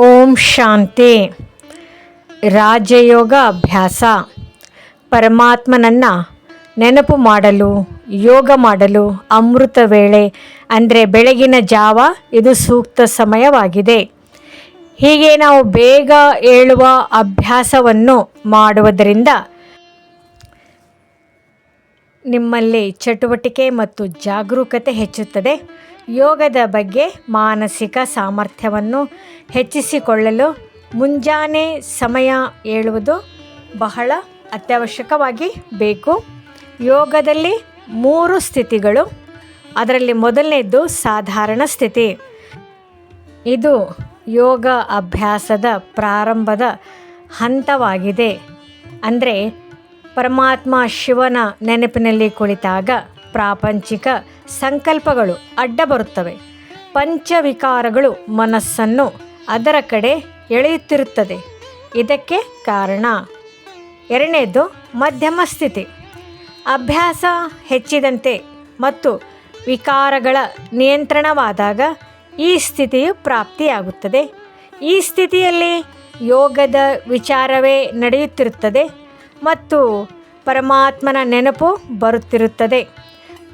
ಓಂ ಶಾಂತಿ. ರಾಜಯೋಗ ಅಭ್ಯಾಸ. ಪರಮಾತ್ಮನನ್ನು ನೆನಪು ಮಾಡಲು, ಯೋಗ ಮಾಡಲು ಅಮೃತ ವೇಳೆ, ಅಂದರೆ ಬೆಳಗಿನ ಜಾವ ಇದು ಸೂಕ್ತ ಸಮಯವಾಗಿದೆ. ಹೀಗೆ ನಾವು ಬೇಗ ಏಳುವ ಅಭ್ಯಾಸವನ್ನು ಮಾಡುವುದರಿಂದ ನಿಮ್ಮಲ್ಲಿ ಚಟುವಟಿಕೆ ಮತ್ತು ಜಾಗರೂಕತೆ ಹೆಚ್ಚುತ್ತದೆ. ಯೋಗದ ಬಗ್ಗೆ ಮಾನಸಿಕ ಸಾಮರ್ಥ್ಯವನ್ನು ಹೆಚ್ಚಿಸಿಕೊಳ್ಳಲು ಮುಂಜಾನೆ ಸಮಯ ಏಳುವುದು ಬಹಳ ಅತ್ಯವಶ್ಯಕವಾಗಿ ಬೇಕು. ಯೋಗದಲ್ಲಿ ಮೂರು ಸ್ಥಿತಿಗಳು. ಅದರಲ್ಲಿ ಮೊದಲನೇದ್ದು ಸಾಧಾರಣ ಸ್ಥಿತಿ. ಇದು ಯೋಗ ಅಭ್ಯಾಸದ ಪ್ರಾರಂಭದ ಹಂತವಾಗಿದೆ. ಅಂದರೆ ಪರಮಾತ್ಮ ಶಿವನ ನೆನಪಿನಲ್ಲಿ ಕುಳಿತಾಗ ಪ್ರಾಪಂಚಿಕ ಸಂಕಲ್ಪಗಳು ಅಡ್ಡ ಬರುತ್ತವೆ. ಪಂಚವಿಕಾರಗಳು ಮನಸ್ಸನ್ನು ಅದರ ಕಡೆ ಎಳೆಯುತ್ತಿರುತ್ತದೆ. ಇದಕ್ಕೆ ಕಾರಣ ಎರಡನೇದು ಮಧ್ಯಮ ಸ್ಥಿತಿ. ಅಭ್ಯಾಸ ಹೆಚ್ಚಿದಂತೆ ಮತ್ತು ವಿಕಾರಗಳ ನಿಯಂತ್ರಣವಾದಾಗ ಈ ಸ್ಥಿತಿಯು ಪ್ರಾಪ್ತಿಯಾಗುತ್ತದೆ. ಈ ಸ್ಥಿತಿಯಲ್ಲಿ ಯೋಗದ ವಿಚಾರವೇ ನಡೆಯುತ್ತಿರುತ್ತದೆ ಮತ್ತು ಪರಮಾತ್ಮನ ನೆನಪು ಬರುತ್ತಿರುತ್ತದೆ.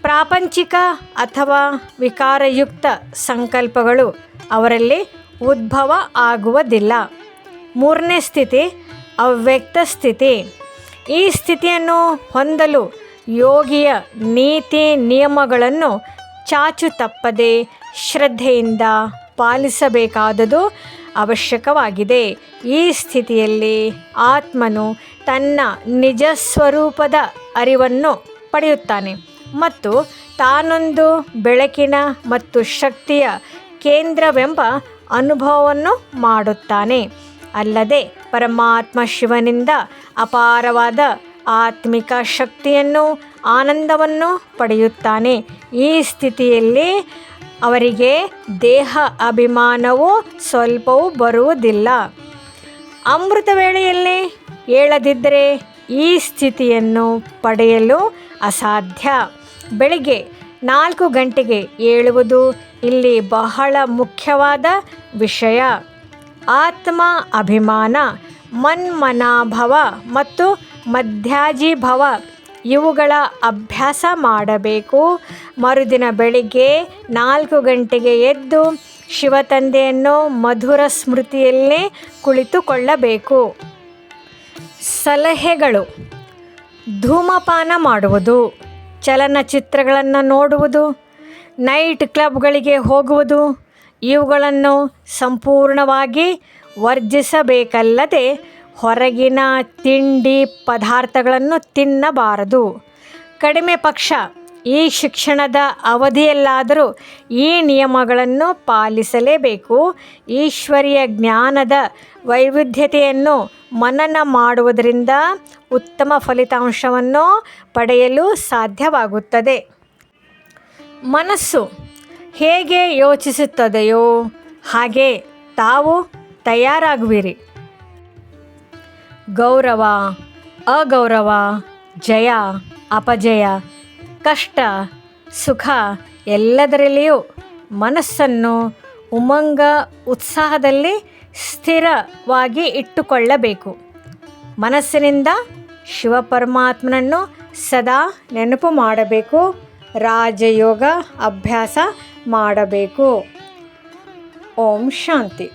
ಪ್ರಾಪಂಚಿಕ ಅಥವಾ ವಿಕಾರಯುಕ್ತ ಸಂಕಲ್ಪಗಳು ಅವರಲ್ಲಿ ಉದ್ಭವ ಆಗುವುದಿಲ್ಲ. ಮೂರನೇ ಸ್ಥಿತಿ, ಅವ್ಯಕ್ತ ಸ್ಥಿತಿ. ಈ ಸ್ಥಿತಿಯನ್ನು ಹೊಂದಲು ಯೋಗಿಯ ನೀತಿ ನಿಯಮಗಳನ್ನು ಚಾಚು ತಪ್ಪದೆ ಶ್ರದ್ಧೆಯಿಂದ ಪಾಲಿಸಬೇಕಾದುದು ಅವಶ್ಯಕವಾಗಿದೆ. ಈ ಸ್ಥಿತಿಯಲ್ಲಿ ಆತ್ಮನು ತನ್ನ ನಿಜ ಸ್ವರೂಪದ ಅರಿವನ್ನು ಪಡೆಯುತ್ತಾನೆ ಮತ್ತು ತಾನೊಂದು ಬೆಳಕಿನ ಮತ್ತು ಶಕ್ತಿಯ ಕೇಂದ್ರವೆಂಬ ಅನುಭವವನ್ನು ಮಾಡುತ್ತಾನೆ. ಅಲ್ಲದೆ ಪರಮಾತ್ಮ ಶಿವನಿಂದ ಅಪಾರವಾದ ಆತ್ಮಿಕ ಶಕ್ತಿಯನ್ನು, ಆನಂದವನ್ನು ಪಡೆಯುತ್ತಾನೆ. ಈ ಸ್ಥಿತಿಯಲ್ಲಿ ಅವರಿಗೆ ದೇಹ ಅಭಿಮಾನವು ಸ್ವಲ್ಪವೂ ಬರುವುದಿಲ್ಲ. ಅಮೃತ ವೇಳೆಯಲ್ಲಿ ಹೇಳದಿದ್ದರೆ ಈ ಸ್ಥಿತಿಯನ್ನು ಪಡೆಯಲು ಅಸಾಧ್ಯ. ಬೆಳಿಗ್ಗೆ ನಾಲ್ಕು ಗಂಟೆಗೆ ಏಳುವುದು ಇಲ್ಲಿ ಬಹಳ ಮುಖ್ಯವಾದ ವಿಷಯ. ಆತ್ಮ ಅಭಿಮಾನ, ಮನ್ಮನಾಭವ ಮತ್ತು ಮಧ್ಯಾಜೀಭವ. ಇವುಗಳ ಅಭ್ಯಾಸ ಮಾಡಬೇಕು. ಮರುದಿನ ಬೆಳಿಗ್ಗೆ ನಾಲ್ಕು ಗಂಟೆಗೆ ಎದ್ದು ಶಿವತಂದೆಯನ್ನು ಮಧುರ ಸ್ಮೃತಿಯಲ್ಲೇ ಕುಳಿತುಕೊಳ್ಳಬೇಕು. ಸಲಹೆಗಳು. ಧೂಮಪಾನ ಮಾಡುವುದು. ಚಲನಚಿತ್ರಗಳನ್ನು ನೋಡುವುದು. ನೈಟ್ ಕ್ಲಬ್ಗಳಿಗೆ ಹೋಗುವುದು. ಇವುಗಳನ್ನು ಸಂಪೂರ್ಣವಾಗಿ ವರ್ಜಿಸಬೇಕಲ್ಲದೆ ಹೊರಗಿನ ತಿಂಡಿ ಪದಾರ್ಥಗಳನ್ನು ತಿನ್ನಬಾರದು. ಕಡಿಮೆ ಪಕ್ಷ, ಈ ಶಿಕ್ಷಣದ ಅವಧಿಯಲ್ಲಾದರೂ ಈ ನಿಯಮಗಳನ್ನು ಪಾಲಿಸಲೇಬೇಕು. ಈಶ್ವರಿಯ ಜ್ಞಾನದ ವೈವಿಧ್ಯತೆಯನ್ನು ಮನನ ಮಾಡುವುದರಿಂದ ಉತ್ತಮ ಫಲಿತಾಂಶವನ್ನು ಪಡೆಯಲು ಸಾಧ್ಯವಾಗುತ್ತದೆ. ಮನಸ್ಸು ಹೇಗೆ ಯೋಚಿಸುತ್ತದೆಯೋ ಹಾಗೆ ತಾವು ತಯಾರಾಗುವಿರಿ. ಗೌರವ, ಅಗೌರವ, ಜಯ, ಅಪಜಯ, ಕಷ್ಟ, ಸುಖ ಎಲ್ಲದರಲ್ಲಿಯೂ ಮನಸ್ಸನ್ನು ಉಮಂಗ ಉತ್ಸಾಹದಲ್ಲಿ ಸ್ಥಿರವಾಗಿ ಇಟ್ಟುಕೊಳ್ಳಬೇಕು. ಮನಸ್ಸಿನಿಂದ ಶಿವಪರಮಾತ್ಮನನ್ನು ಸದಾ ನೆನಪು ಮಾಡಬೇಕು, ರಾಜಯೋಗ ಅಭ್ಯಾಸ ಮಾಡಬೇಕು. ಓಂ ಶಾಂತಿ.